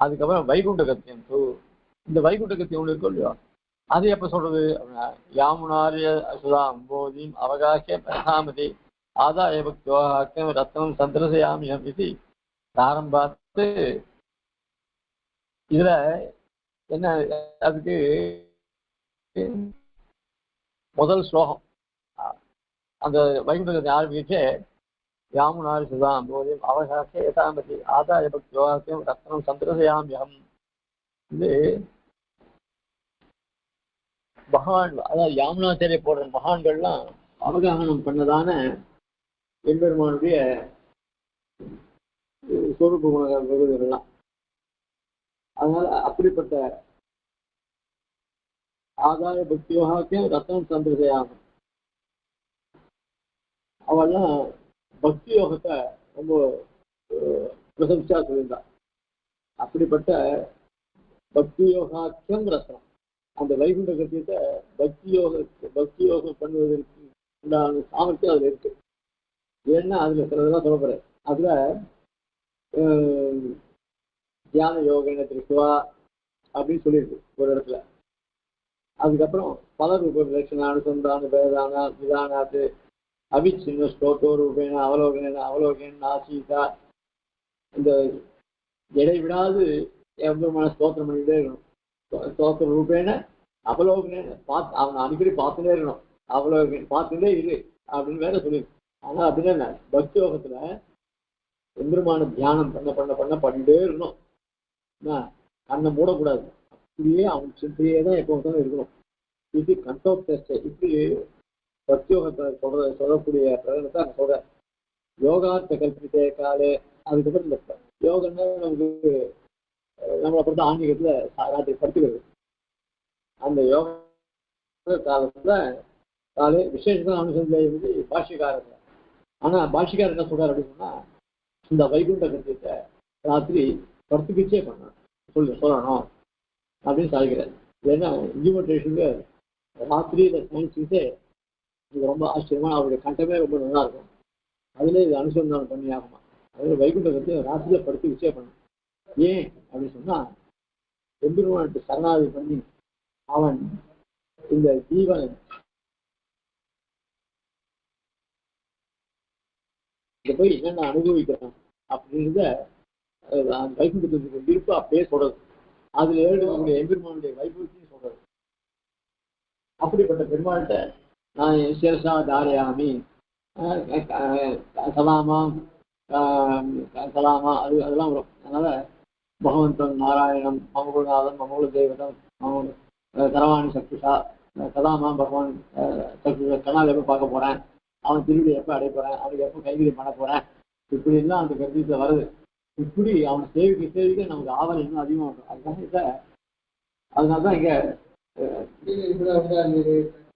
அதுக்கப்புறம் வைகுண்ட கத்தியம். டூ இந்த வைகுண்ட கத்தியம் ஒன்று இருக்கும் இல்லையோ? அது எப்ப சொல்றது? அப்படின்னா யாமுனாரிய அசுதாம் போதியும் அவகாசிய பிரசாமதி ஆதாய பக்தியோகாக்கியம் ரத்னம் சந்திரசயாமியம் இது. தாரம் பார்த்து இதுல என்ன அதுக்கு முதல் ஸ்லோகம். அந்த வைகுண்டகத்தை ஆரம்பிச்சு யாமுனாரி சுதாம் போதிம் அவகாசிய யதாமதி ஆதாய பக்தியோகாக்கியம் ரத்னம் சந்திரசயாமியம் இது மகான் அதாவது யாமுனாச்சாரிய போடுற மகான்கள்லாம் அவகாகனம் பண்ணதான எம்பெருமானுடைய சொரூப குண விருதுகள்லாம் அதனால அப்படிப்பட்ட ஆதாய பக்தியோகாக்கியம் ரத்னம் சந்திரதயாமம் அவெல்லாம் பக்தி யோகத்தை ரொம்ப பிரசம்சா சொல்லியிருந்தான் அப்படிப்பட்ட பக்தி யோகாக்கியம் ரத்னம் அந்த வைகுண்ட கத்தியத்தை பக்தி யோக பக்தி யோகம் பண்ணுவதற்கு உண்டான சாமர்த்தியம் அதுல இருக்கு. ஏன்னா அதுல சிலதெல்லாம் சொல்லப்படுறேன் அதுல ஆஹ், தியான யோகன திருஷ்டுவா அப்படின்னு சொல்லியிருக்கு ஒரு இடத்துல. அதுக்கப்புறம் பலர் ஒரு லட்சண அனுசந்தான வேதான விதானாத்து அபிச்சின்ன ஸ்லோகோரூபேன அவலோகன அவலோகன ஆசீதா. இந்த இடைவிடாது எவ்வளவு ஸ்தோத்திரம் பண்ணிட்டே இருக்கணும். ஸ்தோத்திர ரூபேன அவலோகன பார்த்து அவன் அடிக்கடி பார்த்துட்டே இருக்கணும். அவலோகன் பார்த்துட்டே இரு அப்படின்னு வேற சொல்லி ஆனா அப்படின்னா என்ன பக்தி யோகத்துல எம்பெருமான தியானம் பண்ண பண்ண பண்ண பண்ணிட்டே இருக்கணும். என்ன கண்ணை மூடக்கூடாது. அப்படியே அவன் சிந்தையே தான் எப்போ தான் இருக்கணும். இது கண்டோப் டெஸ்ட். இப்படி பிரத்யோகத்தை சொல்ற சொல்லக்கூடிய பிரகடனத்தை நான் சொல்றேன். யோகார்த்த கல்பித்தே காலே அதுக்கப்புறம் இந்த யோகன்னா நமக்கு நம்மளை பொறுத்த ஆன்மீகத்துல ராத்திரி படுத்துக்கிறது. அந்த யோக காலத்துல காலே விசேஷம் அனுசந்தை வந்து பாஷ்யக்காரர் ஆனா பாஷ்யக்காரர் என்ன சொல்றாரு அப்படின்னு சொன்னா இந்த வைகுண்ட கத்தியத்தை ராத்திரி படுத்துக்கிச்சே பண்ணணும். சொல்லு சொல்லணும். அப்படின்னு சாதிக்கிறார். ஏன்னா இன்ஜிமெண்டேஷனுக்கு ராத்திரியில சயின்ஸுக்கு இது ரொம்ப ஆச்சரியமா அவருடைய கண்டமே ரொம்ப நல்லா இருக்கும் அதுலேயே இது அனுசந்தானம் பண்ணி ஆகுமா அதில் வைகுண்டத்தை ராசியில் படுத்து விஷயம் பண்ணும் ஏன் அப்படின்னு சொன்னா எம்பெருமான்ட்டு சரணாதி பண்ணி அவன் இந்த ஜீவன் இங்க போய் என்னென்ன அனுபவிக்கிறான் அப்படின்றத அந்த வைகுண்டத்துக்கு விருப்பம் அப்படியே சொல்றது. அதுல ஏழு எம்பெருமானுடைய வைபவத்தையும் சொல்றது. அப்படிப்பட்ட பெருமாள்கிட்ட நான் சிரசா தாரயாமி. அஹ், அஹ், ஆஹ், சலாமா அது அதெல்லாம் வரும். அதனால பகவந்தன் நாராயணம் மமகுநாதன் மமகுல தெய்வதம் மமகுல தரவாணி சக்திஷா சதாமா பகவான் சக்தி கனால் எப்போ பார்க்க போறேன்? அவன் திருவிழி எப்போ அடைய போறேன்? அவனுக்கு எப்போ கைவிடி பண்ண போறேன்? இப்படி அந்த கருத்து வருது. இப்படி அவன் சேவிக்க சேவிக்க நமக்கு ஆவல் இன்னும் அதிகமாகும் அதுதான் இதை அதனால தான் இங்கே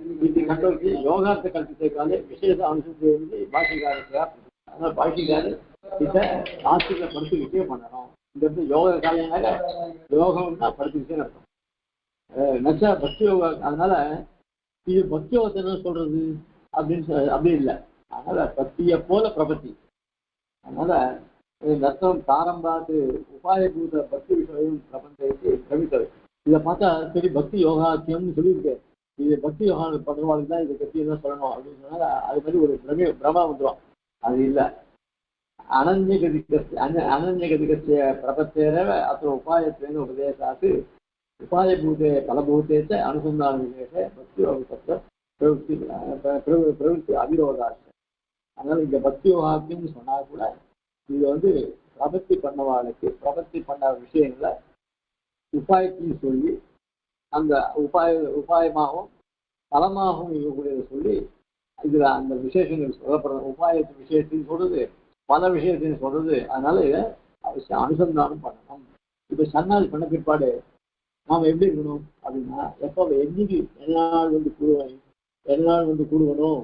அஹ், இது கண்டோருக்கு யோகார்த்த கல்பித்தை விசேஷ அனுசரித்து வந்து பாஷிகாரர் அதனால பாஷிகாரர் இதை ஆசிரியர் படுத்து பண்ணணும். இந்த இடத்துல யோக காலையினால யோகம்னா படுத்து நடக்கும் நச்சா பக்தி யோகா அதனால இது பக்தி யோகத்தை என்ன சொல்றது? அப்படின்னு அப்படி இல்லை. அதனால பக்தியை போல பிரபத்தி. அதனால நஷ்டம் நத்தம் தாரம்பாத்து உபாயபூத பக்தி விஷயம் பிரபஞ்சத்தை பிரமித்தது இதை பார்த்தா சரி பக்தி யோகாத்தியம்னு சொல்லியிருக்கேன் இது பக்தி யோகம் பண்றவாளுக்கு தான் இதை கட்டி தான் சொல்லணும் அப்படின்னு சொன்னா அது மாதிரி ஒரு பிரமே பிரமா வந்துடும் அது இல்லை. அனன்யகதிகஸ்ய அனன்யகதிகஸ்ய பிரபத்தேரவ அத்த உபாயத்தேன உபதேசாத்து உபாயபூதே பலபூதேச்ச அனுசந்தான விசேஷ பக்தி யோகத்தத்துவ பிரவருத்தி பிரவருத்தி அவிரோதாச்சு அதனால் இந்த பக்தி யோகாக்குன்னு சொன்னா கூட இது வந்து பிரபத்தி பண்ணவாளுக்கு பிரபத்தி பண்ண விஷயங்களை உபாயத்தையும் சொல்லி அந்த உபாய உபாயமாகவும் பலமாகவும் இருக்கக்கூடியதை சொல்லி இதில் அந்த விசேஷங்கள் சொல்லப்படுற உபாயத்து விஷயத்தையும் சொல்றது பல விஷயத்தையும் சொல்றது அதனால இதை அவசியம் அனுசந்தானம் பண்ணணும். இப்போ சன்னால் பண்ண பிற்பாடு நாம் எப்படி இருக்கணும்? அப்படின்னா எப்போ என்னைக்கு என்னால் வந்து கூடுவேன் என்னால் வந்து கூடுவணும்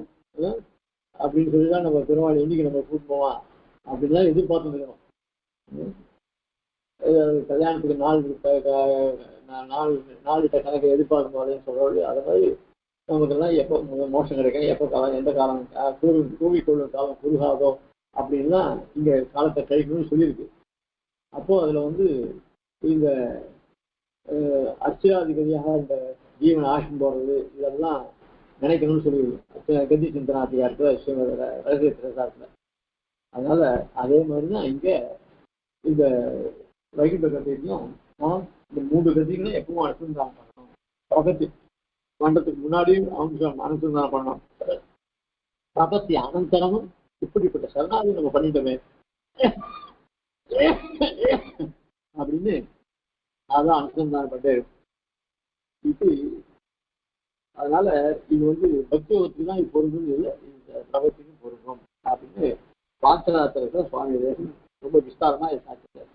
அப்படின்னு சொல்லி தான் நம்ம பெருமாள் என்னைக்கு நம்ம கூட்டுவோம் போவான்? அப்படின்லாம் எதிர்பார்த்துருக்கணும் கல்யாணத்துக்கு நாள் க- க- நாள் நாள் கணக்கு எதிர்பார்க்கும் போதேன்னு சொல்றது அதை மாதிரி நமக்கெல்லாம் எப்போ மோஷம் கிடைக்கும் எப்போ காலம் எந்த காலம் அஹ் கூறு கூவிக்கொள்ளும் காலம் குறுகாதோ அப்படின்லாம் இங்கே காலத்தை கழிக்கணும்னு சொல்லியிருக்கு. அப்போது அதில் வந்து இந்த அஹ், அர்ச்சனாதிபதியாக இந்த ஜீவன் ஆசம் போடுறது இதெல்லாம் நினைக்கணும்னு சொல்லியிருக்கு. கதி சிந்தனாதிகாரத்தில் ஸ்ரீமத ரகசிய பிரசாரத்தில் அதே மாதிரி தான் இங்கே இந்த வைகுண்ட கதையிலையும் இந்த மூன்று கதைகளையும் எப்பவும் அனுசந்தானம் பண்ணணும் பிரபத்தி மண்டத்துக்கு முன்னாடியும் அவங்க அனுசந்தானம் பண்ணணும் பிரபத்தி அனந்தரமும் இப்படிப்பட்ட சரணாதி நம்ம பண்ணிட்டோமே அப்படின்னு அதான் அனுசந்தானம் பண்ணே இது அதனால இது வந்து பக்திவத்துக்கு தான் இது பொருந்தும் இல்லை இந்த பிரபத்திக்கும் பொருந்தும் அப்படின்னு பாஞ்சராத்திரத்தில் சுவாமி விவேகம் ரொம்ப விஸ்தாரமா இதை காட்டுறாரு